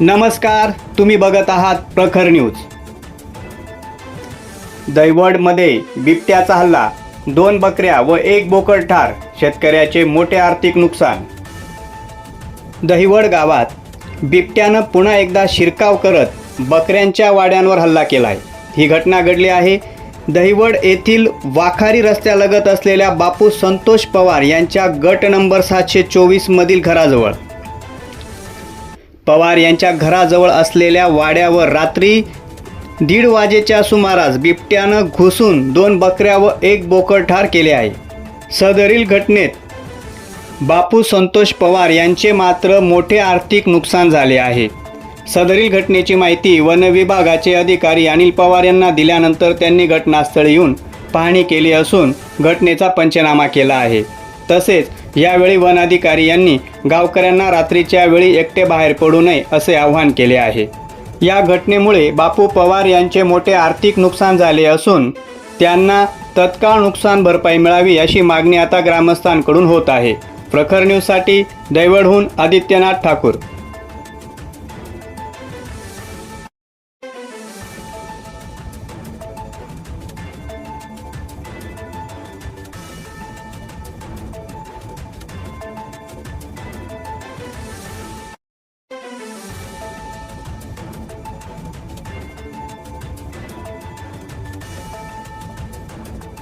नमस्कार तुम्ही बघत आहात प्रखर न्यूज. दैवडमध्ये बिबट्याचा हल्ला. दोन बकऱ्या व एक बोकड ठार. शेतकऱ्याचे मोठे आर्थिक नुकसान. दहिवड गावात बिबट्यानं पुन्हा एकदा शिरकाव करत बकऱ्यांच्या वाड्यांवर हल्ला केला आहे ही घटना घडली आहे दहिवड येथील वाखारी रस्त्यालगत असलेल्या बापू संतोष पवार यांच्या गट नंबर सातशे चोवीसमधील घराजवळ. पवार यांच्या घराजवळ असलेल्या वाड्यावर रात्री दीड वाजेच्या सुमारास बिबट्यानं घुसून दोन बकऱ्या व एक बोकड ठार केले आहे. सदरील घटनेत बापू संतोष पवार यांचे मात्र मोठे आर्थिक नुकसान झाले आहे. सदरील घटनेची माहिती वन विभागाचे अधिकारी अनिल पवार यांना दिल्यानंतर त्यांनी घटनास्थळी येऊन पाहणी केली असून घटनेचा पंचनामा केला आहे. तसेच यावेळी वन अधिकारी यांनी गावकऱ्यांना रात्रीच्या वेळी एकटे बाहेर पडू नये असे आवाहन केले आहे. या घटनेमुळे बापू पवार यांचे मोठे आर्थिक नुकसान झाले असून त्यांना तत्काळ नुकसान भरपाई मिळावी अशी मागणी आता ग्रामस्थांकडून होत आहे. प्रखर न्यूजसाठी दैवडहून आदित्यनाथ ठाकूर.